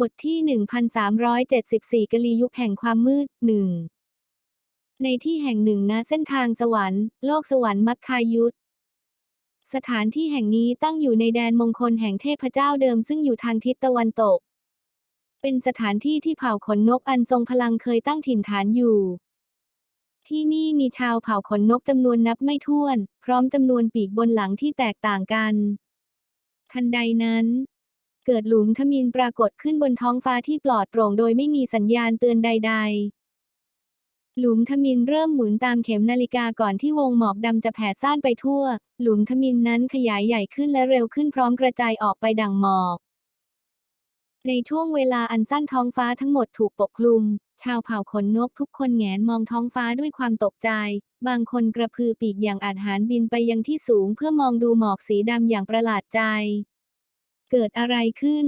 บทที่ 1374กลียุคแห่งความมืดหนึ่ง ในที่แห่งหนึ่งณเส้นทางสวรรค์ โลกสวรรค์มัคคายุทธสถานที่แห่งนี้ตั้งอยู่ในแดนมงคลแห่งเทพเจ้าเดิมซึ่งอยู่ทางทิศตะวันตก เป็นสถานที่ที่เผ่าขนนกอันทรงพลังเคยตั้งถิ่นฐานอยู่ ที่นี่มีชาวเผ่าขนนกจำนวนนับไม่ถ้วน พร้อมจำนวนปีกบนหลังที่แตกต่างกัน ทันใดนั้น เกิดหลุมทมินปรากฏขึ้นบนท้องฟ้าที่ปลอดโปร่งโดยไม่มีสัญญาณเตือนใด ๆหลุมทมินเริ่มหมุนตามเข็มนาฬิกาก่อนที่วงหมอกดำจะแผ่ซ่านไปทั่ว หลุมทมินนั้นขยายใหญ่ขึ้นและเร็วขึ้นพร้อมกระจายออกไปดังหมอก ในช่วงเวลาอันสั้นท้องฟ้าทั้งหมดถูกปกคลุม ชาวเผ่าขนนกทุกคนแงนมองท้องฟ้าด้วยความตกใจ บางคนกระพือปีกอย่างอาจหารบินไปยังที่สูงเพื่อมองดูหมอกสีดำอย่างประหลาดใจ เกิดอะไรขึ้น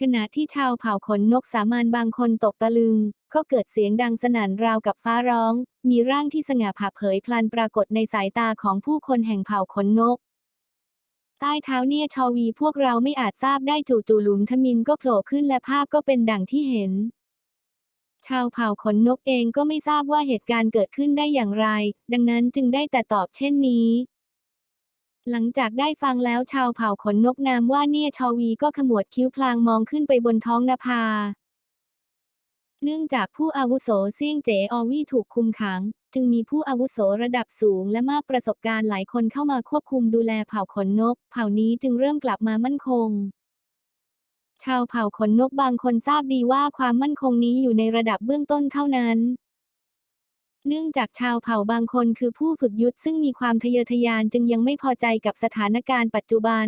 ขณะที่ชาวเผ่าขนนกสามัญบางคนตกตะลึง ก็เกิดเสียงดังสนั่นราวกับฟ้าร้อง มีร่างที่สง่าผ่าเผยพลันปรากฏในสายตาของผู้คนแห่งเผ่าขนนก ใต้เท้าเนี่ยชอวีพวกเราไม่อาจทราบได้จู่ๆหลุมทมินก็โผล่ขึ้นและภาพก็เป็นดังที่เห็นชาวเผ่าขนนกเองก็ไม่ทราบว่าเหตุการณ์เกิดขึ้นได้อย่างไร ดังนั้นจึงได้แต่ตอบเช่นนี้ หลังจากได้ฟังแล้วชาวเผ่าขนนกนามว่าเนี่ยชอวีก็ขมวดคิ้วพลางมองขึ้นไปบนท้องนภา เนื่องจากผู้อาวุโสเซี่ยงเจ๋ออวี่ถูกคุมขัง จึงมีผู้อาวุโสระดับสูงและมากประสบการณ์หลายคนเข้ามาควบคุมดูแลเผ่าขนนก เผ่านี้จึงเริ่มกลับมามั่นคง ชาวเผ่าขนนกบางคนทราบดีว่าความมั่นคงนี้อยู่ในระดับเบื้องต้นเท่านั้น เนื่องจากชาวเผ่าบางคนคือผู้ฝึกยุทธซึ่งมีความทะเยอทะยานจึงยังไม่พอใจกับสถานการณ์ปัจจุบัน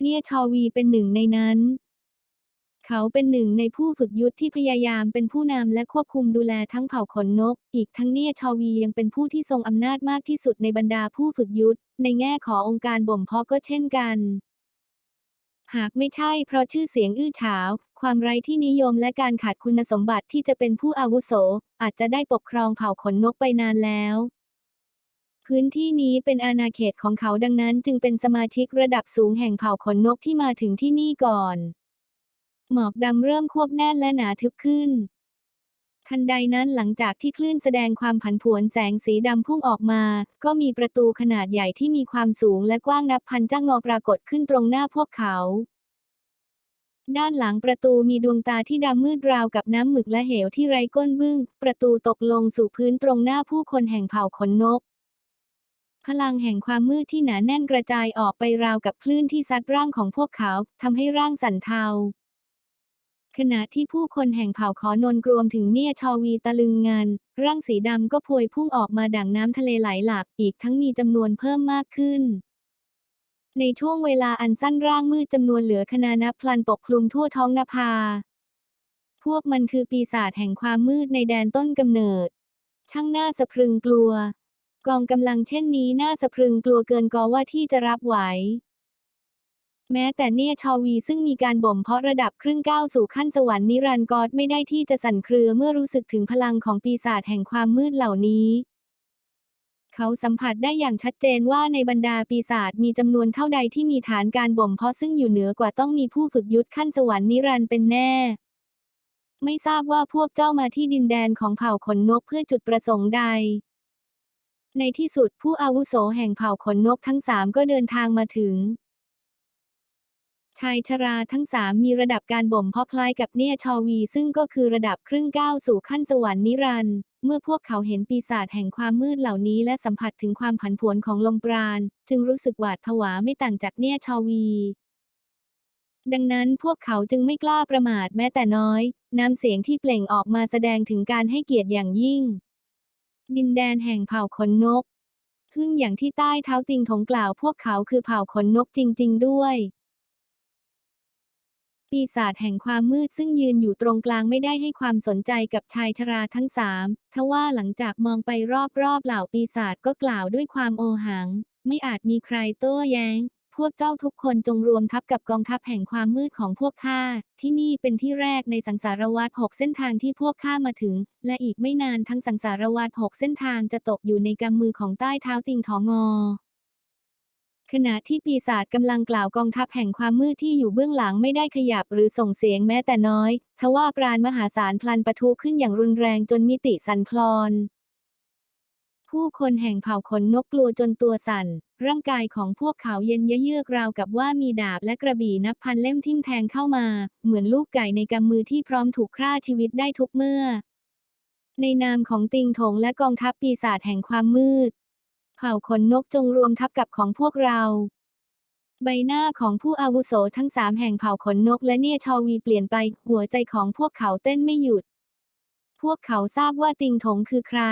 เนี่ยชอวีเป็นหนึ่งในนั้น เขาเป็นหนึ่งในผู้ฝึกยุทธที่พยายามเป็นผู้นำและควบคุมดูแลทั้งเผ่าขนนก อีกทั้งเนี่ยชอวียังเป็นผู้ที่ทรงอำนาจมากที่สุดในบรรดาผู้ฝึกยุทธในแง่ขององค์การบ่มเพาะก็เช่นกัน หากไม่ใช่เพราะชื่อเสียงอื้อฉาว ความไร้ที่นิยมและการขาดคุณสมบัติที่จะเป็นผู้อาวุโส อาจจะได้ปกครองเผ่าขนนกไปนานแล้วพื้นที่นี้เป็นอาณาเขตของเขาดังนั้นจึงเป็นสมาชิกระดับสูงแห่งเผ่าขนนกที่มาถึงที่นี่ก่อน หมอกดำเริ่มควบแน่นและหนาทึบขึ้น ทันใดนั้นหลังจากที่คลื่นแสดงความผันผวนแสงสีดำพุ่งออกมา ก็มีประตูขนาดใหญ่ที่มีความสูงและกว้างนับพันจ้างงอปรากฏขึ้นตรงหน้าพวกเขา ด้านหลังประตูมีดวงตาที่ดำมืดราวกับน้ำหมึกและเหวที่ไร้ก้นบึ้ง ประตูตกลงสู่พื้นตรงหน้าผู้คนแห่งเผ่าขนนก พลังแห่งความมืดที่หนาแน่นกระจายออกไปราวกับคลื่นที่ซัดร่างของพวกเขาทำให้ร่างสั่นเทา ขณะที่ผู้คนแห่งเผ่าขอนนกรวมถึงเนี่ยชอวีตะลึงงาน ร่างสีดำก็พวยพุ่งออกมาดั่งน้ำทะเลไหลหลากอีกทั้งมีจำนวนเพิ่มมากขึ้น ในช่วงเวลาอันสั้นร่างมืดจำนวนเหลือขนานับพลันปกคลุมทั่วท้องนภา พวกมันคือปีศาจแห่งความมืดในแดนต้นกำเนิด ช่างน่าสะพรึงกลัว กองกำลังเช่นนี้น่าสะพรึงกลัวเกินกอว่าที่จะรับไหว แม้แต่เนี่ยชอวีซึ่งมีการบ่มเพาะระดับครึ่งก้าวสู่ขั้นสวรรค์นิรันดร์กอดไม่ได้ที่จะสั่นเครือเมื่อรู้สึกถึงพลังของปีศาจแห่งความมืดเหล่านี้ เขาสัมผัสได้อย่างชัดเจนว่าในบรรดาปีศาจมีจำนวนเท่าใดที่มีฐานการบ่มเพาะซึ่งอยู่เหนือกว่าต้องมีผู้ฝึกยุทธขั้นสวรรค์นิรันดร์เป็นแน่ ไม่ทราบว่าพวกเจ้ามาที่ดินแดนของเผ่าขนนกเพื่อจุดประสงค์ใดในที่สุดผู้อาวุโสแห่งเผ่าขนนกทั้งสามก็เดินทางมาถึง ชายชราทั้งสามมีระดับการบ่มเพาะคล้ายกับเนี่ยชอวี ซึ่งก็คือระดับครึ่งก้าวสู่ขั้นสวรรค์นิรันดร์เมื่อพวกเขาเห็นปีศาจแห่งความมืดเหล่านี้และสัมผัสถึงความผันผวนของลมปราณ จึงรู้สึกหวาดผวาไม่ต่างจากเนี่ยชอวี ดังนั้นพวกเขาจึงไม่กล้าประมาทแม้แต่น้อย น้ำเสียงที่เปล่งออกมาแสดงถึงการให้เกียรติอย่างยิ่ง ดินแดนแห่งเผ่าขนนกพึ่งอย่างที่ใต้เท้าติงถงกล่าวพวกเขาคือเผ่าขนนกจริง ๆ ด้วย ปีศาจแห่งความมืดซึ่งยืนอยู่ตรงกลางไม่ได้ให้ความสนใจกับชายชราทั้งสามทว่าหลังจากมองไปรอบๆเหล่าปีศาจก็กล่าวด้วยความโอหัง ไม่อาจมีใครโต้แย้ง พวกเจ้าทุกคนจงรวมทัพกับกองทัพแห่งความมืดของพวกข้า ที่นี่เป็นที่แรกในสังสารวัฏหกเส้นทางที่พวกข้ามาถึง และอีกไม่นานทั้งสังสารวัฏหกเส้นทางจะตกอยู่ในกำมือของใต้เท้าติงถองอ ขณะที่ปีศาจกำลังกล่าวกองทัพแห่งความมืดที่อยู่เบื้องหลังไม่ได้ขยับหรือส่งเสียงแม้แต่น้อย ทว่าปราณมหาศาลพลันปะทุขึ้นอย่างรุนแรงจนมิติสั่นคลอน ผู้คนแห่งเผ่าขนนกกลัวจนตัวสั่น ร่างกายของพวกเขาเย็นยะเยือกราวกับว่ามีดาบและกระบี่นับพันเล่มทิ่มแทงเข้ามา เหมือนลูกไก่ในกำมือที่พร้อมถูกฆ่าชีวิตได้ทุกเมื่อ ในนามของติงถงและกองทัพปีศาจแห่งความมืด ผ่าขนนกจงรวมทัพกับของพวกเรา ใบหน้าของผู้อาวุโสทั้งสามแห่งเผ่าขนนกและเนี่ยชอวีเปลี่ยนไป หัวใจของพวกเขาเต้นไม่หยุด พวกเขาทราบว่าติงถงคือใคร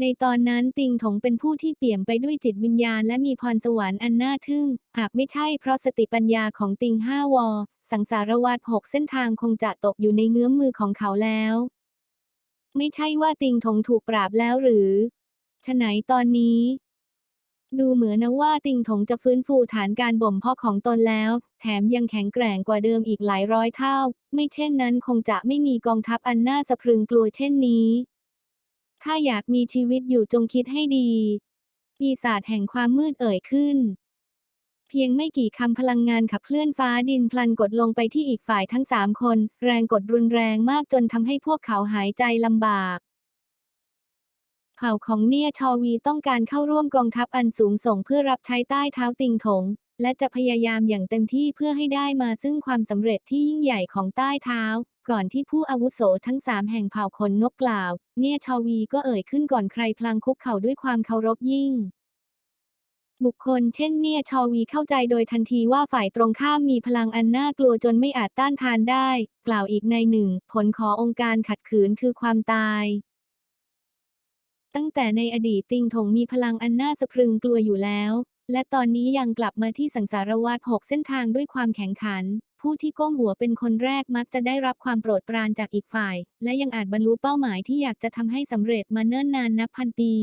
ในตอนนั้นติงถงเป็นผู้ที่เปี่ยมไปด้วยจิตวิญญาณและมีพรสวรรค์อันน่าทึ่ง หากไม่ใช่เพราะสติปัญญาของติงห้าวอ สังสารวัฏหกเส้นทางคงจะตกอยู่ในเงื้อมมือของเขาแล้ว ไม่ใช่ว่าติงถงถูกปราบแล้วหรือ ฉะไหนตอนนี้ ดูเหมือนนะว่าติงถงจะฟื้นฟูฐานการบ่มเพาะของตนแล้ว แถมยังแข็งแกร่งกว่าเดิมอีกหลายร้อยเท่า ไม่เช่นนั้นคงจะไม่มีกองทัพอันน่าสะพรึงกลัวเช่นนี้ ถ้าอยากมีชีวิตอยู่จงคิดให้ดี ปีศาจแห่งความมืดเอ่ยขึ้นเพียงไม่กี่คำพลังงานขับเคลื่อนฟ้าดินพลันกดลงไปที่อีกฝ่ายทั้งสามคน แรงกดรุนแรงมากจนทำให้พวกเขาหายใจลำบาก ผ่าของเนียชอวีต้องการเข้าร่วมกองทัพอันสูงส่งเพื่อรับใช้ใต้เท้าติงถง และจะพยายามอย่างเต็มที่เพื่อให้ได้มาซึ่งความสำเร็จที่ยิ่งใหญ่ของใต้เท้า ก่อนที่ผู้อาวุโสทั้งสามแห่งเผ่าขนนกกล่าว เนี่ยชอวีก็เอ่ยขึ้นก่อนใครพลางคุกเข่าด้วยความเคารพยิ่งบุคคลเช่นเนี่ยชอวีเข้าใจโดยทันทีว่าฝ่ายตรงข้ามมีพลังอันน่ากลัวจนไม่อาจต้านทานได้ กล่าวอีกในหนึ่ง ผลขอองค์การขัดขืนคือความตาย ตั้งแต่ในอดีตติงถงมีพลังอันน่าสะพรึงกลัวอยู่แล้ว และตอนนี้ยังกลับมาที่สังสารวัฏหกเส้นทางด้วยความแข็งขัน ผู้ที่ก้มหัวเป็นคนแรกมักจะได้รับความโปรดปรานจากอีกฝ่าย และยังอาจบรรลุเป้าหมายที่อยากจะทำให้สำเร็จมาเนิ่นนานนับพันปี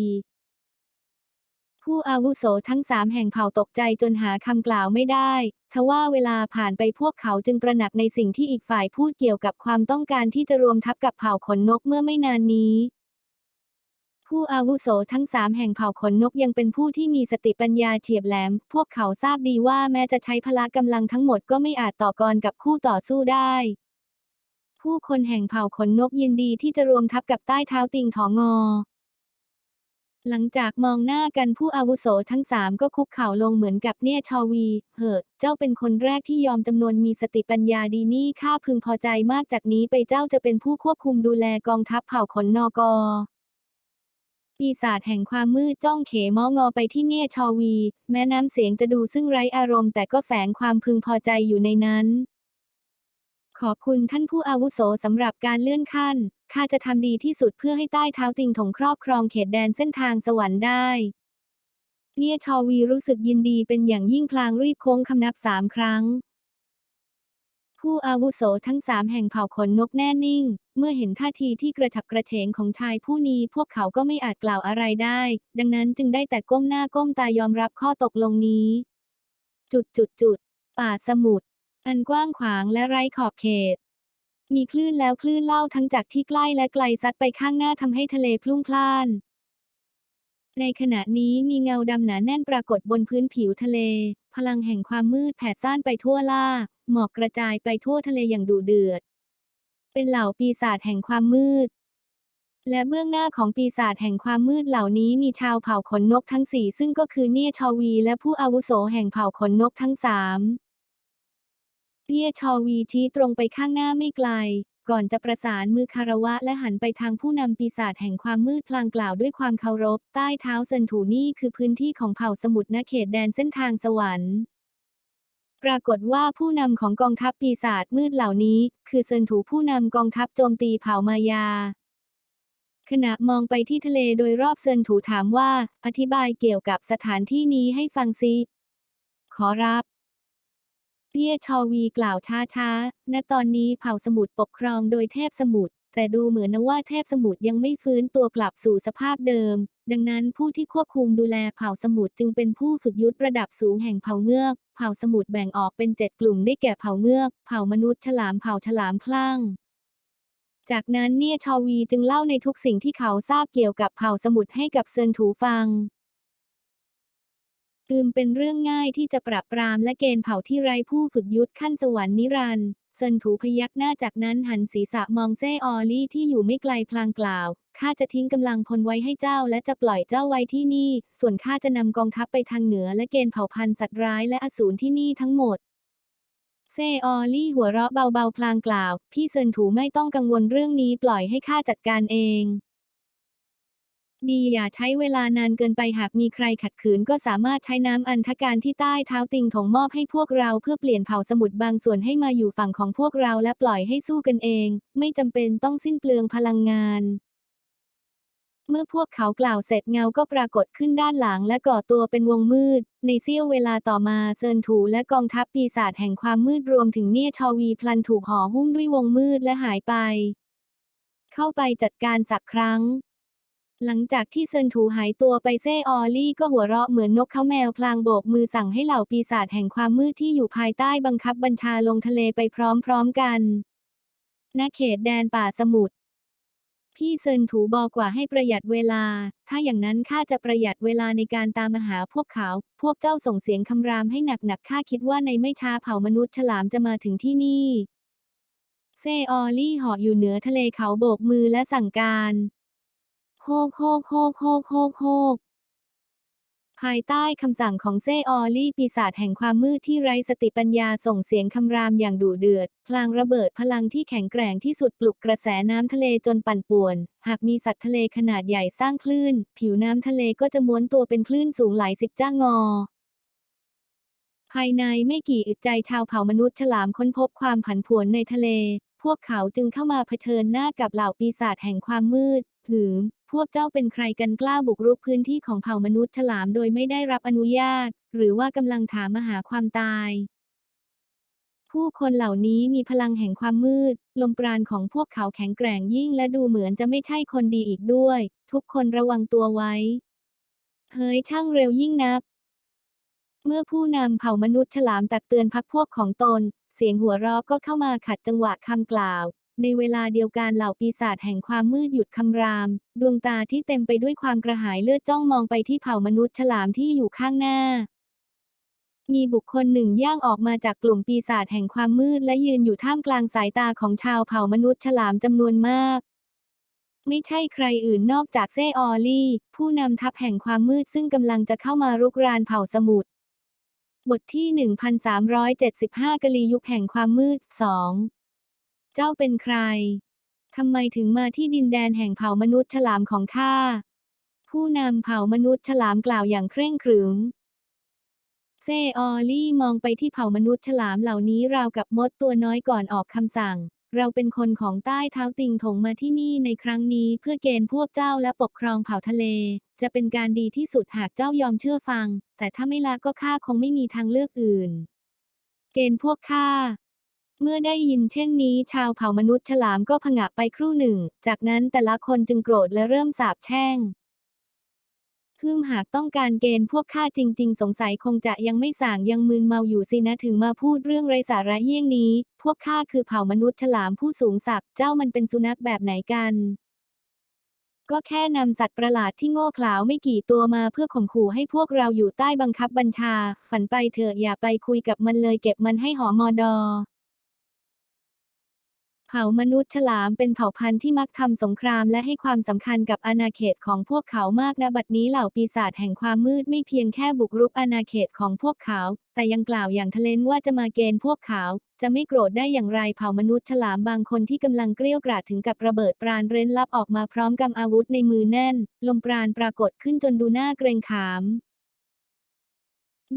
ผู้อาวุโสทั้งสามแห่งเผ่าตกใจจนหาคำกล่าวไม่ได้ ทว่าเวลาผ่านไปพวกเขาจึงตระหนักในสิ่งที่อีกฝ่ายพูดเกี่ยวกับความต้องการที่จะรวมทัพกับเผ่าขนนกเมื่อไม่นานนี้ ผู้อาวุโสทั้งสามแห่งเผ่าขนนกยังเป็นผู้ที่มีสติปัญญาเฉียบแหลม พวกเขาทราบดีว่าแม้จะใช้พละกำลังทั้งหมดก็ไม่อาจต่อกรกับคู่ต่อสู้ได้ ผู้คนแห่งเผ่าขนนกยินดีที่จะรวมทัพกับใต้เท้าติงถองอ หลังจากมองหน้ากันผู้อาวุโสทั้งสามก็คุกเข่าลงเหมือนกับเนี่ยชอวี เหอะ เจ้าเป็นคนแรกที่ยอมจำนวนมีสติปัญญาดีนี่ข้าพึงพอใจมากจากนี้ไปเจ้าจะเป็นผู้ควบคุมดูแลกองทัพเผ่าขนนอกอ ปีศาจแห่งความมืดจ้องเขมองอไปที่เนี่ยชอวี แม้น้ำเสียงจะดูซึ่งไร้อารมณ์แต่ก็แฝงความพึงพอใจอยู่ในนั้น ขอบคุณท่านผู้อาวุโสสำหรับการเลื่อนขั้น ข้าจะทำดีที่สุดเพื่อให้ใต้เท้าติงถงครอบครองเขตแดนเส้นทางสวรรค์ได้ เนี่ยชอวีรู้สึกยินดีเป็นอย่างยิ่งพลางรีบโค้งคำนับสามครั้ง ผู้อาวุโสทั้งสามแห่งเผ่าขนนกแน่นิ่ง เมื่อเห็นท่าทีที่กระฉับกระเฉงของชายผู้นี้พวกเขาก็ไม่อาจกล่าวอะไรได้ ดังนั้นจึงได้แต่ก้มหน้าก้มตายอมรับข้อตกลงนี้ จุดจุดจุดป่าสมุทรอันกว้างขวางและไร้ขอบเขต มีคลื่นแล้วคลื่นเล่าทั้งจากที่ใกล้และไกลซัดไปข้างหน้าทำให้ทะเลพลุ่งพล่าน ในขณะนี้มีเงาดำหนาแน่นปรากฏบนพื้นผิวทะเล พลังแห่งความมืดแผ่ซ่านไปทั่วล่า หมอกกระจายไปทั่วทะเลอย่างดุเดือด เป็นเหล่าปีศาจแห่งความมืด และเบื้องหน้าของปีศาจแห่งความมืดเหล่านี้มีชาวเผ่าขนนกทั้งสี่ซึ่งก็คือเนียชอวี และผู้อาวุโสแห่งเผ่าขนนกทั้งสามเตี้ยชอวีชี้ตรงไปข้างหน้าไม่ไกล ก่อนจะประสานมือคารวะและหันไปทางผู้นำปีศาจแห่งความมืดพลางกล่าวด้วยความเคารพ ใต้เท้าเซนถูนี่คือพื้นที่ของเผ่าสมุทรณเขตแดนเส้นทางสวรรค์ ปรากฏว่าผู้นำของกองทัพปีศาจมืดเหล่านี้ คือเซนถูผู้นำกองทัพโจมตีเผ่ามายา ขณะมองไปที่ทะเลโดยรอบเซนถูถามว่า อธิบายเกี่ยวกับสถานที่นี้ให้ฟังซิ ขอรับ เตี้ยชอวีกล่าวช้าๆ ณ ตอนนี้เผ่าสมุทรปกครองโดยเทพสมุทร แต่ดูเหมือนนะว่าเทพสมุทรยังไม่ฟื้นตัวกลับสู่สภาพเดิม ดังนั้นผู้ที่ควบคุมดูแลเผ่าสมุทรจึงเป็นผู้ฝึกยุทธระดับสูงแห่งเผ่าเงือก เผ่าสมุทรแบ่งออกเป็นเจ็ดกลุ่มได้แก่เผ่าเงือก เผ่ามนุษย์ฉลาม เผ่าฉลามคลั่งจากนั้นเนี่ยชอวีจึงเล่าในทุกสิ่งที่เขาทราบเกี่ยวกับเผ่าสมุทรให้กับเซินถูฟัง อืมเป็นเรื่องง่ายที่จะปราบปรามและเกณฑ์เผ่าที่ไร้ผู้ฝึกยุทธขั้นสวรรค์นิรันดร์เซินถูพยักหน้าจากนั้นหันศีรษะมองเซออลี่ที่อยู่ไม่ไกลพลางกล่าว ข้าจะทิ้งกำลังพลไว้ให้เจ้าและจะปล่อยเจ้าไว้ที่นี่ ส่วนข้าจะนำกองทัพไปทางเหนือและเกณฑ์เผ่าพันธุ์สัตว์ร้ายและอสูรที่นี่ทั้งหมด เซออลี่หัวเราะเบาๆพลางกล่าว พี่เซินถูไม่ต้องกังวลเรื่องนี้ปล่อยให้ข้าจัดการเอง ดีอย่าใช้เวลานานเกินไปหากมีใครขัดขืนก็สามารถใช้น้ำอันธการที่ใต้เท้าติงถงมอบให้พวกเราเพื่อเปลี่ยนเผ่าสมุทรบางส่วนให้มาอยู่ฝั่งของพวกเราและปล่อยให้สู้กันเอง ไม่จำเป็นต้องสิ้นเปลืองพลังงาน เมื่อพวกเขากล่าวเสร็จเงาก็ปรากฏขึ้นด้านหลังและก่อตัวเป็นวงมืด ในเสี้ยวเวลาต่อมาเซินถูและกองทัพปีศาจแห่งความมืดรวมถึงเนียชอวีพลันถูกห่อหุ้มด้วยวงมืดและหายไป เข้าไปจัดการสักครั้ง หลังจากที่เซินถูหายตัวไปเซ่ออลี่ก็หัวเราะเหมือนนกเขาแมวพลางโบกมือสั่งให้เหล่าปีศาจแห่งความมืดที่อยู่ภายใต้บังคับบัญชาลงทะเลไปพร้อมๆกัน ณ เขตแดนป่าสมุทร พี่เซินถูบอกว่าให้ประหยัดเวลา ถ้าอย่างนั้นข้าจะประหยัดเวลาในการตามมาหาพวกเขา พวกเจ้าส่งเสียงคำรามให้หนักๆ ข้าคิดว่าในไม่ช้าเผ่ามนุษย์ฉลามจะมาถึงที่นี่ เซออลี่เหาะอยู่เหนือทะเลเขาโบกมือและสั่งการ โคกโคกโคกโคกโคกโคกภายใต้คำสั่งของเซออลี่ปีศาจแห่งความมืดที่ไร้สติปัญญาส่งเสียงคำรามอย่างดุเดือด พลางระเบิดพลังที่แข็งแกร่งที่สุดปลุกกระแสน้ำทะเลจนปั่นป่วน หากมีสัตว์ทะเลขนาดใหญ่สร้างคลื่น ผิวน้ำทะเลก็จะม้วนตัวเป็นคลื่นสูงหลายสิบจ้างอภายในไม่กี่อึดใจชาวเผ่ามนุษย์ฉลามค้นพบความผันผวนในทะเล พวกเขาจึงเข้ามาเผชิญหน้ากับเหล่าปีศาจแห่งความมืดหืม พวกเจ้าเป็นใครกันกล้าบุกรุกพื้นที่ของเผ่ามนุษย์ฉลามโดยไม่ได้รับอนุญาต หรือว่ากำลังถามมหาความตาย ผู้คนเหล่านี้มีพลังแห่งความมืด ลมปราณของพวกเขาแข็งแกร่งยิ่งและดูเหมือนจะไม่ใช่คนดีอีกด้วย ทุกคนระวังตัวไว้ เฮ้ยช่างเร็วยิ่งนัก เมื่อผู้นำเผ่ามนุษย์ฉลามตักเตือนพักพวกของตน เสียงหัวเราะก็เข้ามาขัดจังหวะคำกล่าว ในเวลาเดียวกันเหล่าปีศาจแห่งความมืดหยุดคำราม ดวงตาที่เต็มไปด้วยความกระหายเลือดจ้องมองไปที่เผ่ามนุษย์ฉลามที่อยู่ข้างหน้า มีบุคคลหนึ่งย่างออกมาจากกลุ่มปีศาจแห่งความมืดและยืนอยู่ท่ามกลางสายตาของชาวเผ่ามนุษย์ฉลามจำนวนมาก ไม่ใช่ใครอื่นนอกจากเซออลี่ ผู้นำทัพแห่งความมืดซึ่งกำลังจะเข้ามารุกรานเผ่าสมุทรบทที่ 1375 กลียุคแห่งความมืด 2 เจ้าเป็นใคร ทำไมถึงมาที่ดินแดนแห่งเผ่ามนุษย์ฉลามของข้า ผู้นำเผ่ามนุษย์ฉลามกล่าวอย่างเคร่งขรึม เซออลี่มองไปที่เผ่ามนุษย์ฉลามเหล่านี้ราวกับมดตัวน้อยก่อนออกคำสั่ง เราเป็นคนของใต้เท้าติงถงมาที่นี่ในครั้งนี้เพื่อเกณฑ์พวกเจ้าและปกครองเผ่าทะเล จะเป็นการดีที่สุดหากเจ้ายอมเชื่อฟัง แต่ถ้าไม่ละก็ข้าคงไม่มีทางเลือกอื่น เกณฑ์พวกข้า เมื่อได้ยินเช่นนี้ ชาวเผ่ามนุษย์ฉลามก็ผงะไปครู่หนึ่ง จากนั้นแต่ละคนจึงโกรธและเริ่มสาบแช่งฮึ่มหากต้องการเกณฑ์พวกข้าจริง ๆ สงสัยคงจะยังไม่ส่างยังมึนเมาอยู่สินะถึงมาพูดเรื่องไร้สาระเยี่ยงนี้ พวกข้าคือเผ่ามนุษย์ฉลามผู้สูงศักดิ์เจ้ามันเป็นสุนัขแบบไหนกัน ก็แค่นำสัตว์ประหลาดที่โง่เขลาไม่กี่ตัวมาเพื่อข่มขู่ให้พวกเราอยู่ใต้บังคับบัญชา ฝันไปเถอะอย่าไปคุยกับมันเลยเก็บมันให้หอมอดอ เผ่ามนุษย์ฉลามเป็นเผ่าพันธุ์ที่มักทำสงครามและให้ความสำคัญกับอาณาเขตของพวกเขามากณบัดนี้เหล่าปีศาจแห่งความมืดไม่เพียงแค่บุกรุกอาณาเขตของพวกเขา แต่ยังกล่าวอย่างทะเลนว่าจะมาเกณฑ์พวกเขา จะไม่โกรธได้อย่างไรเผ่ามนุษย์ฉลามบางคนที่กำลังเกลี้ยวกราดถึงกับระเบิดปราณเร้นลับออกมาพร้อมกำอาวุธในมือแน่น ลมปราณปรากฏขึ้นจนดูน่าเกรงขาม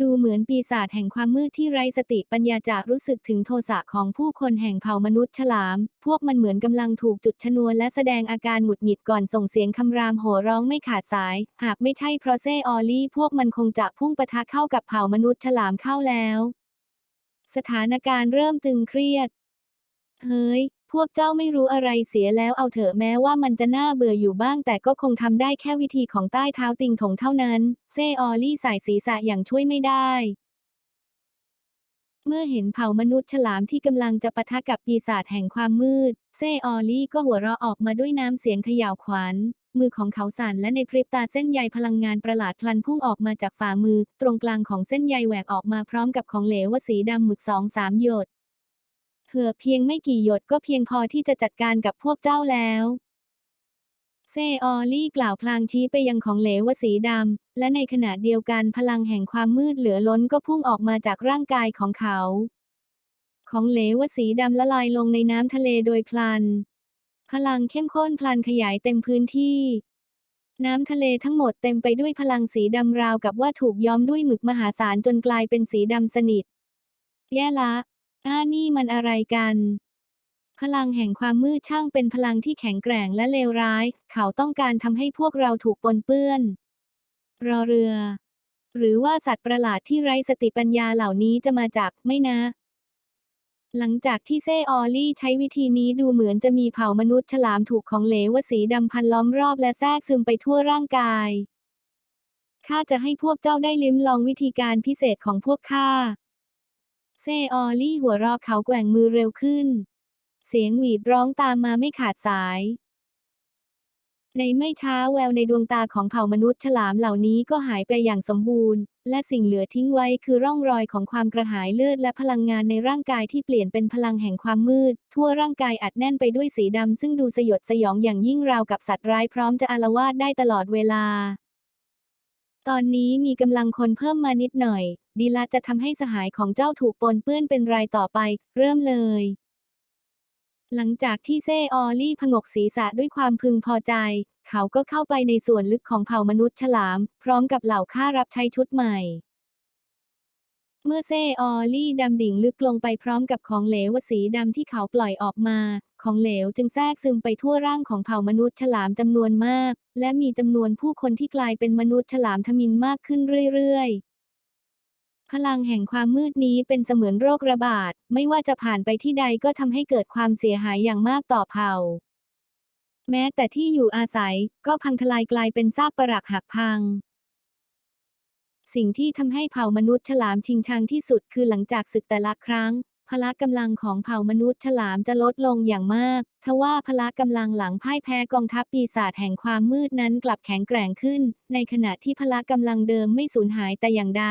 ดูเหมือนปีศาจแห่งความมืดที่ไร้สติปัญญาจะรู้สึกถึงโทสะของผู้คนแห่งเผ่ามนุษย์ฉลาม พวกมันเหมือนกำลังถูกจุดชนวนและแสดงอาการหงุดหงิดก่อนส่งเสียงคำรามโห่ร้องไม่ขาดสาย หากไม่ใช่เพราะเซออลี่ พวกมันคงจะพุ่งปะทะเข้ากับเผ่ามนุษย์ฉลามเข้าแล้ว สถานการณ์เริ่มตึงเครียด เฮ้ย พวกเจ้าไม่รู้อะไรเสียแล้วเอาเถอะแม้ว่ามันจะน่าเบื่ออยู่บ้าง แต่ก็คงทำได้แค่วิธีของใต้เท้าติงถงเท่านั้น เซออลี่ใส่ศีรษะอย่างช่วยไม่ได้ เมื่อเห็นเผ่ามนุษย์ฉลามที่กำลังจะปะทะกับปีศาจแห่งความมืด เซออลี่ก็หัวเราะออกมาด้วยน้ำเสียงเขย่าวขวัญมือของเขาสั่นและในพริบตาเส้นใยพลังงานประหลาดพลันพุ่งออกมาจากฝ่ามือ ตรงกลางของเส้นใยแหวกออกมาพร้อมกับของเหลวสีดำหมึกสองสามหยด เผื่อเพียงไม่กี่หยดก็เพียงพอที่จะจัดการกับพวกเจ้าแล้วเซออลี่กล่าวพลางชี้ไปยังของเหลวสีดำ และในขณะเดียวกันพลังแห่งความมืดเหลือล้นก็พุ่งออกมาจากร่างกายของเขา ของเหลวสีดำละลายลงในน้ำทะเลโดยพลัน พลังเข้มข้นพลันขยายเต็มพื้นที่ น้ำทะเลทั้งหมดเต็มไปด้วยพลังสีดำราวกับว่าถูกย้อมด้วยหมึกมหาศาลจนกลายเป็นสีดำสนิท แย่ละ อ้านี่มันอะไรกัน พลังแห่งความมืดช่างเป็นพลังที่แข็งแกร่งและเลวร้าย เขาต้องการทำให้พวกเราถูกปนเปื้อน รอเรือ หรือว่าสัตว์ประหลาดที่ไร้สติปัญญาเหล่านี้จะมาจากไม่นะ หลังจากที่เซออลลี่ใช้วิธีนี้ดูเหมือนจะมีเผ่ามนุษย์ฉลามถูกของเหลวสีดำพันล้อมรอบและแทรกซึมไปทั่วร่างกายข้าจะให้พวกเจ้าได้ลิ้มลองวิธีการพิเศษของพวกข้า เซออลี่หัวราะเขาแกว่งมือเร็วขึ้น เสียงหวีดร้องตามมาไม่ขาดสาย ในไม่ช้าแววในดวงตาของเผ่ามนุษย์ฉลามเหล่านี้ก็หายไปอย่างสมบูรณ์ และสิ่งเหลือทิ้งไว้คือร่องรอยของความกระหายเลือดและพลังงานในร่างกายที่เปลี่ยนเป็นพลังแห่งความมืด ทั่วร่างกายอัดแน่นไปด้วยสีดำซึ่งดูสยดสยองอย่างยิ่งราวกับสัตว์ร้ายพร้อมจะอาละวาดได้ตลอดเวลา ตอนนี้มีกำลังคนเพิ่มมานิดหน่อย ดีละจะทำให้สหายของเจ้าถูกปนเปื้อนเป็นรายต่อไป เริ่มเลย หลังจากที่เซออลลี่ผงกศีรษะด้วยความพึงพอใจ เขาก็เข้าไปในส่วนลึกของเผ่ามนุษย์ฉลาม พร้อมกับเหล่าข้ารับใช้ชุดใหม่ เมื่อเซออลี่ดำดิ่งลึกลงไปพร้อมกับของเหลวสีดำที่เขาปล่อยออกมา ของเหลวจึงแทรกซึมไปทั่วร่างของเผ่ามนุษย์ฉลามจำนวนมาก และมีจำนวนผู้คนที่กลายเป็นมนุษย์ฉลามทมินมากขึ้นเรื่อยๆ พลังแห่งความมืดนี้เป็นเสมือนโรคระบาด ไม่ว่าจะผ่านไปที่ใดก็ทำให้เกิดความเสียหายอย่างมากต่อเผ่า แม้แต่ที่อยู่อาศัยก็พังทลายกลายเป็นซากปรักหักพัง สิ่งที่ทำให้เผ่ามนุษย์ฉลามชิงชังที่สุดคือหลังจากศึกแต่ละครั้ง พละกำลังของเผ่ามนุษย์ฉลามจะลดลงอย่างมาก ทว่าพละกำลังหลังพ่ายแพ้กองทัพปีศาจแห่งความมืดนั้นกลับแข็งแกร่งขึ้น ในขณะที่พละกำลังเดิมไม่สูญหายแต่อย่างใด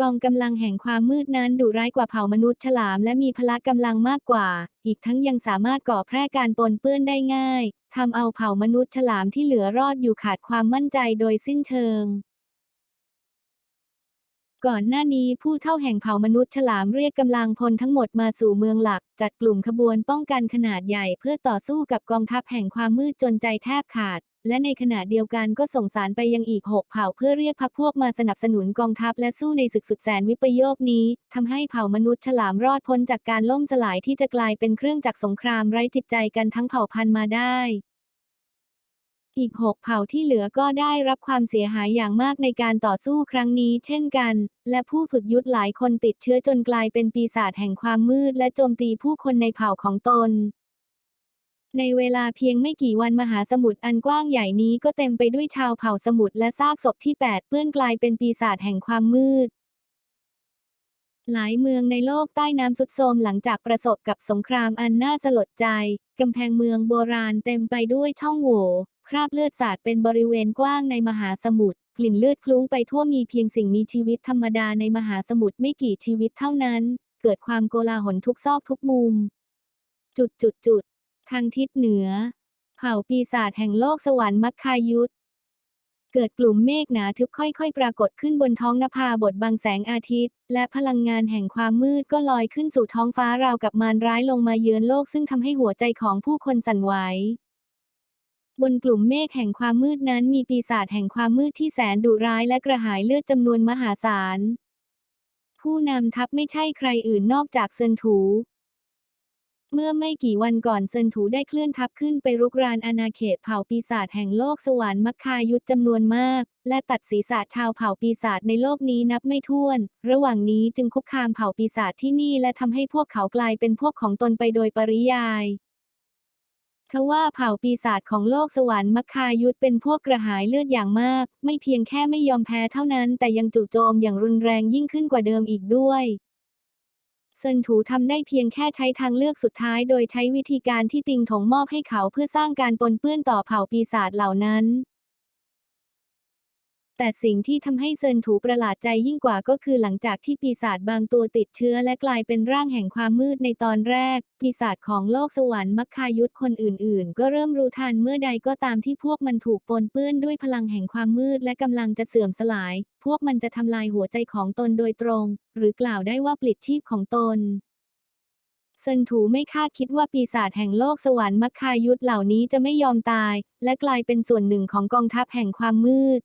กองกำลังแห่งความมืดนั้นดุร้ายกว่าเผ่ามนุษย์ฉลามและมีพละกำลังมากกว่า อีกทั้งยังสามารถก่อแพร่การปนเปื้อนได้ง่าย ทำเอาเผ่ามนุษย์ฉลามที่เหลือรอดอยู่ขาดความมั่นใจโดยสิ้นเชิง ก่อนหน้านี้ผู้เท่าแห่งเผ่ามนุษย์ฉลามเรียกกำลังพลทั้งหมดมาสู่เมืองหลัก จัดกลุ่มขบวนป้องกันขนาดใหญ่เพื่อต่อสู้กับกองทัพแห่งความมืดจนใจแทบขาด และในขณะเดียวกันก็ส่งสารไปยังอีกหกเผ่าเพื่อเรียกพรรคพวกมาสนับสนุนกองทัพและสู้ในศึกสุดแสนวิปโยคนี้ทำให้เผ่ามนุษย์ฉลามรอดพ้นจากการล่มสลายที่จะกลายเป็นเครื่องจักรสงครามไร้จิตใจกันทั้งเผ่าพันธุ์มาได้ อีกหกเผ่าที่เหลือก็ได้รับความเสียหายอย่างมากในการต่อสู้ครั้งนี้เช่นกัน และผู้ฝึกยุทธหลายคนติดเชื้อจนกลายเป็นปีศาจแห่งความมืดและโจมตีผู้คนในเผ่าของตน ในเวลาเพียงไม่กี่วันมหาสมุทรอันกว้างใหญ่นี้ก็เต็มไปด้วยชาวเผ่าสมุทรและซากศพที่แปดเปื้อนกลายเป็นปีศาจแห่งความมืดหลายเมืองในโลกใต้น้ำสุดโทมหลังจากประสบกับสงครามอันน่าสลดใจ กำแพงเมืองโบราณเต็มไปด้วยช่องโหว่ คราบเลือดสาดเป็นบริเวณกว้างในมหาสมุทรกลิ่นเลือดคลุ้งไปทั่วมีเพียงสิ่งมีชีวิตธรรมดาในมหาสมุทรไม่กี่ชีวิตเท่านั้น เกิดความโกลาหลทุกซอกทุกมุม จุดจุดจุดทางทิศเหนือ เผ่าปีศาจแห่งโลกสวรรค์มัคคายุทธเกิดกลุ่มเมฆหนาทึบค่อยๆ ปรากฏขึ้นบนท้องนภาบทบังแสงอาทิตย์ และพลังงานแห่งความมืดก็ลอยขึ้นสู่ท้องฟ้าราวกับมารร้ายลงมาเยือนโลกซึ่งทำให้หัวใจของผู้คนสั่นไหว บนกลุ่มเมฆแห่งความมืดนั้นมีปีศาจแห่งความมืดที่แสนดุร้ายและกระหายเลือดจำนวนมหาศาล ผู้นำทัพไม่ใช่ใครอื่นนอกจากเซินถู เมื่อไม่กี่วันก่อนเซินถูได้เคลื่อนทัพขึ้นไปรุกรานอาณาเขตเผ่าปีศาจแห่งโลกสวรรค์มัคคายุทธจำนวนมาก และตัดศีรษะชาวเผ่าปีศาจในโลกนี้นับไม่ถ้วน ระหว่างนี้จึงคุกคามเผ่าปีศาจที่นี่และทำให้พวกเขากลายเป็นพวกของตนไปโดยปริยาย ทว่าเผ่าปีศาจของโลกสวรรค์มัคคายุทธเป็นพวกกระหายเลือดอย่างมาก ไม่เพียงแค่ไม่ยอมแพ้เท่านั้น แต่ยังจู่โจมอย่างรุนแรงยิ่งขึ้นกว่าเดิมอีกด้วยเเซินถูทำได้เพียงแค่ใช้ทางเลือกสุดท้ายโดยใช้วิธีการที่ติงถงมอบให้เขาเพื่อสร้างการปนเปื้อนต่อเผ่าปีศาจเหล่านั้น แต่สิ่งที่ทำให้เซินถูประหลาดใจยิ่งกว่าก็คือหลังจากที่ปีศาจบางตัวติดเชื้อและกลายเป็นร่างแห่งความมืดในตอนแรก ปีศาจของโลกสวรรค์มักคายุทธคนอื่นๆ ก็เริ่มรู้ทันเมื่อใดก็ตามที่พวกมันถูกปนเปื้อนด้วยพลังแห่งความมืดและกำลังจะเสื่อมสลาย พวกมันจะทำลายหัวใจของตนโดยตรง หรือกล่าวได้ว่าปลิดชีพของตนเซินถูไม่คาดคิดว่าปีศาจแห่งโลกสวรรค์มักคายุทธเหล่านี้จะไม่ยอมตาย และกลายเป็นส่วนหนึ่งของกองทัพแห่งความมืด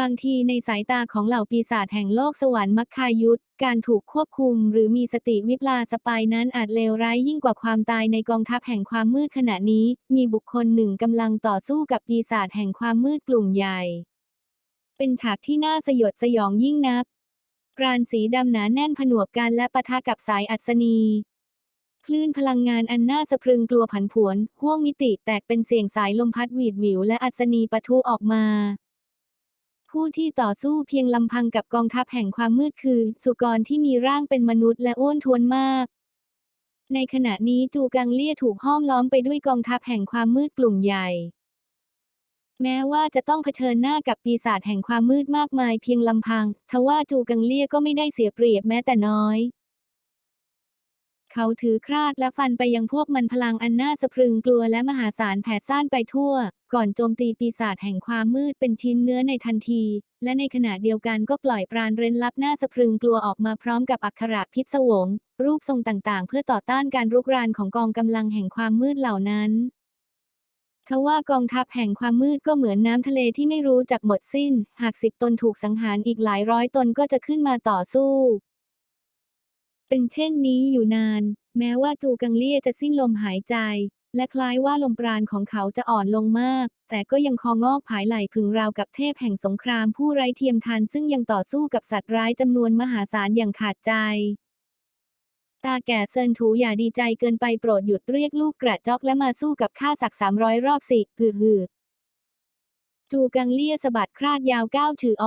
บางทีในสายตาของเหล่าปีศาจแห่งโลกสวรรค์มักคายุทธการถูกควบคุมหรือมีสติวิปลาสไปนั้นอาจเลวร้ายยิ่งกว่าความตายในกองทัพแห่งความมืดขณะนี้ มีบุคคลหนึ่งกำลังต่อสู้กับปีศาจแห่งความมืดกลุ่มใหญ่ เป็นฉากที่น่าสยดสยองยิ่งนักปราณสีดำหนาแน่นผนวกกันและปะทะกับสายอัศนีคลื่นพลังงานอันน่าสะพรึงกลัวผันผวน ห้วงมิติแตกเป็นเสียงสายลมพัดหวีดหวิวและอัศนีปะทุออกมา ผู้ที่ต่อสู้เพียงลำพังกับกองทัพแห่งความมืดคือ สุกรที่มีร่างเป็นมนุษย์และอ้วนท้วนมาก ในขณะนี้จูกังเลี่ยถูกห้อมล้อมไปด้วยกองทัพแห่งความมืดกลุ่มใหญ่ แม้ว่าจะต้องเผชิญหน้ากับปีศาจแห่งความมืดมากมายเพียงลำพัง ทว่าจูกังเลี่ยก็ไม่ได้เสียเปรียบแม้แต่น้อย เขาถือคราดและฟันไปยังพวกมันพลังอันน่าสะพรึงกลัวและมหาศาลแผ่ซ่านไปทั่ว ก่อนโจมตีปีศาจแห่งความมืดเป็นชิ้นเนื้อในทันที และในขณะเดียวกันก็ปล่อยปราณเร้นลับน่าสะพรึงกลัวออกมาพร้อมกับอักขระพิศวง รูปทรงต่างๆ เพื่อต่อต้านการรุกรานของกองกำลังแห่งความมืดเหล่านั้นทว่ากองทัพแห่งความมืดก็เหมือนน้ำทะเลที่ไม่รู้จักหมดสิ้น หากสิบตนถูกสังหารอีกหลายร้อยตนก็จะขึ้นมาต่อสู้ เป็นเช่นนี้อยู่นาน แม้ว่าจูกังเลี่ยจะสิ้นลมหายใจ และคล้ายว่าลมปราณของเขาจะอ่อนลงมาก แต่ก็ยังคองอกผายไหลพึงราวกับเทพแห่งสงครามผู้ไร้เทียมทานซึ่งยังต่อสู้กับสัตว์ร้ายจำนวนมหาศาลอย่างขาดใจ ตาแก่เซินถูอย่าดีใจเกินไปโปรดหยุดเรียกลูกกระจอกและมาสู้กับข้าสักสามร้อยรอบสิฮือฮือจูกังเลี่ยสะบัดคราดยาวก้าวถืออ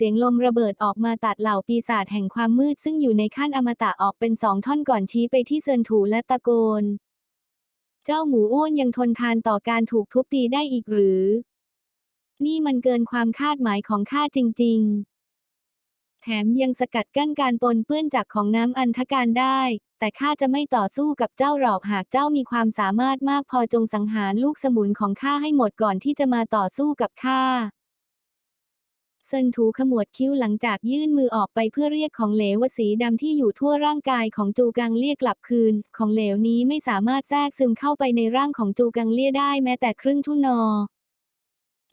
เสียงลมระเบิดออกมาตัดเหล่าปีศาจแห่งความมืดซึ่งอยู่ในขั้นอมตะออกเป็นสองท่อนก่อนชี้ไปที่เซินถูและตะโกน เจ้าหมูอ้วนยังทนทานต่อการถูกทุบตีได้อีกหรือ นี่มันเกินความคาดหมายของข้าจริง ๆ แถมยังสกัดกั้นการปนเปื้อนจากของน้ำอันธการได้ แต่ข้าจะไม่ต่อสู้กับเจ้าหรอกหากเจ้ามีความสามารถมากพอจงสังหารลูกสมุนของข้าให้หมดก่อนที่จะมาต่อสู้กับข้า เซินถูขมวดคิ้วหลังจากยื่นมือออกไปเพื่อเรียกของเหลวสีดำที่อยู่ทั่วร่างกายของจูกังเลี่ยกลับคืน ของเหลวนี้ไม่สามารถแทรกซึมเข้าไปในร่างของจูกังเลี่ยได้แม้แต่ครึ่งทุ่นอ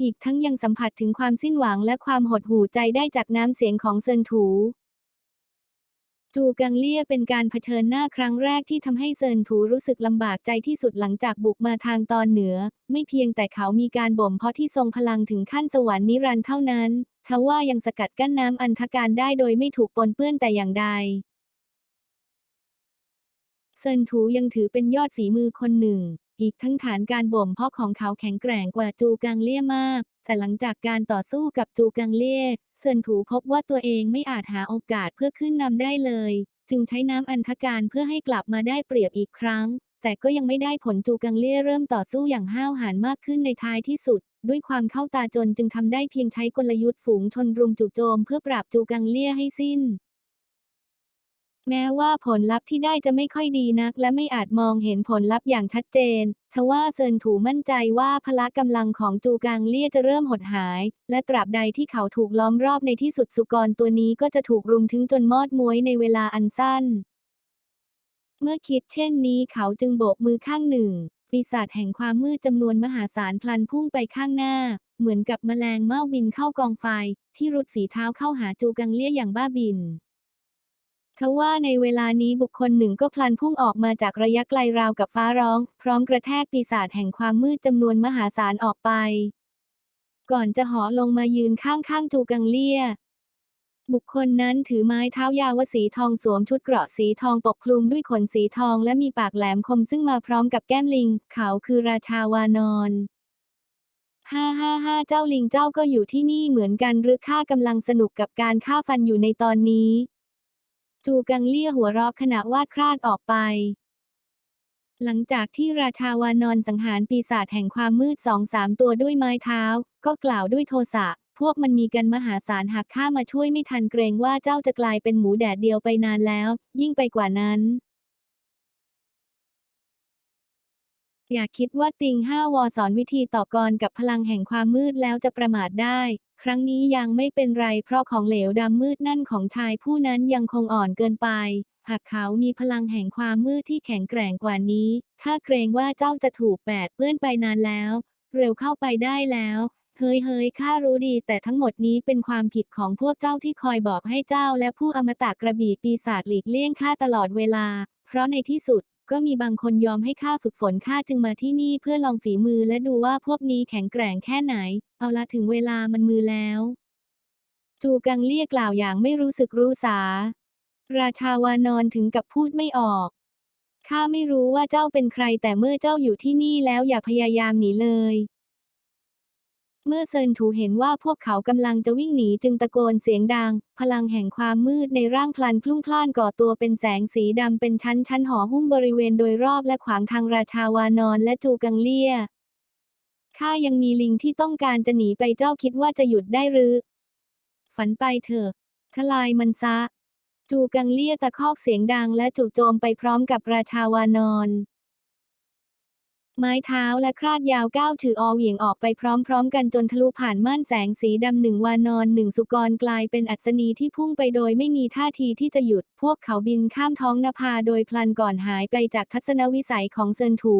อีกทั้งยังสัมผัสถึงความสิ้นหวังและความหดหู่ใจได้จากน้ำเสียงของเซินถู จูกังเลี่ยเป็นการเผชิญหน้าครั้งแรกที่ทำให้เซินถูรู้สึกลำบากใจที่สุดหลังจากบุกมาทางตอนเหนือ ไม่เพียงแต่เขามีการบ่มเพาะที่ทรงพลังถึงขั้นสวรรค์นิรันดร์เท่านั้นทว่ายังสกัดกั้นน้ำอันธการได้โดยไม่ถูกปนเปื้อนแต่อย่างใดเซินถูยังถือเป็นยอดฝีมือคนหนึ่ง อีกทั้งฐานการบ่มเพาะของเขาแข็งแกร่งกว่าจูกังเลี่ยมาก แต่หลังจากการต่อสู้กับจูกังเลี่ยเซินถูพบว่าตัวเองไม่อาจหาโอกาสเพื่อขึ้นนำได้เลย จึงใช้น้ำอันธการเพื่อให้กลับมาได้เปรียบอีกครั้ง แต่ก็ยังไม่ได้ผลจูกังเลี่ยเริ่มต่อสู้อย่างห้าวหาญมากขึ้นในท้ายที่สุด ด้วยความเข้าตาจนจึงทำได้เพียงใช้กลยุทธ์ฝูงชนรุมจู่โจมเพื่อปราบจูกังเลี่ยให้สิ้น แม้ว่าผลลัพธ์ที่ได้จะไม่ค่อยดีนัก และไม่อาจมองเห็นผลลัพธ์อย่างชัดเจน ทว่าเซินถูมั่นใจว่าพละกำลังของจูกังเลี่ยจะเริ่มหดหาย และตราบใดที่เขาถูกล้อมรอบในที่สุดสุกรตัวนี้ก็จะถูกรุมถึงจนมอดม้วยในเวลาอันสั้น เมื่อคิดเช่นนี้เขาจึงโบกมือข้างหนึ่ง ปีศาจแห่งความมืดจำนวนมหาศาลพลันพุ่งไปข้างหน้า เหมือนกับแมลงเม่าบินเข้ากองไฟ ที่รุดฝีเท้าเข้าหาจูกังเลี่ยอย่างบ้าบิน ทว่าในเวลานี้บุคคลหนึ่งก็พลันพุ่งออกมาจากระยะไกลราวกับฟ้าร้อง พร้อมกระแทกปีศาจแห่งความมืดจำนวนมหาศาลออกไป ก่อนจะหาะลงมายืนข้างๆจูกังเลี่ย บุคคลนั้นถือไม้เท้ายาวสีทองสวมชุดเกราะสีทองปกคลุมด้วยขนสีทองและมีปากแหลมคมซึ่งมาพร้อมกับแก้มลิง เขาคือราชาวานอนฮ่าฮ่าฮ่าเจ้าลิงเจ้าก็อยู่ที่นี่เหมือนกันหรือข้ากำลังสนุกกับการฆ่าฟันอยู่ในตอนนี้ จูกังเลี่ยหัวเราะขณะวาดคลาดออกไป หลังจากที่ราชาวานอนสังหารปีศาจแห่งความมืดสองสามตัวด้วยไม้เท้า ก็กล่าวด้วยโทสะพวกมันมีกันมหาศาลหากข้ามาช่วยไม่ทันเกรงว่าเจ้าจะกลายเป็นหมูแดดเดียวไปนานแล้ว ยิ่งไปกว่านั้น อย่าคิดว่าติงห้าวอสอนวิธีต่อกรกับพลังแห่งความมืดแล้วจะประมาทได้ ครั้งนี้ยังไม่เป็นไรเพราะของเหลวดำมืดนั่นของชายผู้นั้นยังคงอ่อนเกินไป หากเขามีพลังแห่งความมืดที่แข็งแกร่งกว่านี้ ข้าเกรงว่าเจ้าจะถูกแปดเปื้อนไปนานแล้ว เร็วเข้าไปได้แล้วเฮ้ยเฮ้ยข้ารู้ดี แต่ทั้งหมดนี้เป็นความผิดของพวกเจ้าที่คอยบอกให้เจ้าและผู้อมตะกระบี่ปีศาจหลีกเลี่ยงข้าตลอดเวลา เพราะในที่สุด ก็มีบางคนยอมให้ข้าฝึกฝนข้าจึงมาที่นี่เพื่อลองฝีมือและดูว่าพวกนี้แข็งแกร่งแค่ไหน เอาละถึงเวลามันมือแล้ว จูกังเลี่ยกล่าวอย่างไม่รู้สึกรู้สา ราชาวานอนถึงกับพูดไม่ออก ข้าไม่รู้ว่าเจ้าเป็นใครแต่เมื่อเจ้าอยู่ที่นี่แล้วอย่าพยายามหนีเลย เมื่อเซินถูเห็นว่าพวกเขากำลังจะวิ่งหนีจึงตะโกนเสียงดัง พลังแห่งความมืดในร่างพลันพลุ่งพล่านก่อตัวเป็นแสงสีดำเป็นชั้นชั้นห่อหุ้มบริเวณโดยรอบและขวางทางราชาวานอนและจูกังเลี่ย ข้ายังมีลิงที่ต้องการจะหนีไปเจ้าคิดว่าจะหยุดได้หรือ ฝันไปเถอะ ทลายมันซะ จูกังเลี่ยตะคอกเสียงดังและจู่โจมไปพร้อมกับราชาวานอน ไม้เท้าและคราดยาวก้าวถืออเหวี่ยงออกไปพร้อมๆ กันจนทะลุผ่านม่านแสงสีดำหนึ่งวานอนหนึ่งสุกรกลายเป็นอัศนีที่พุ่งไปโดยไม่มีท่าทีที่จะหยุด พวกเขาบินข้ามท้องนภาโดยพลันก่อนหายไปจากทัศนวิสัยของเซินถู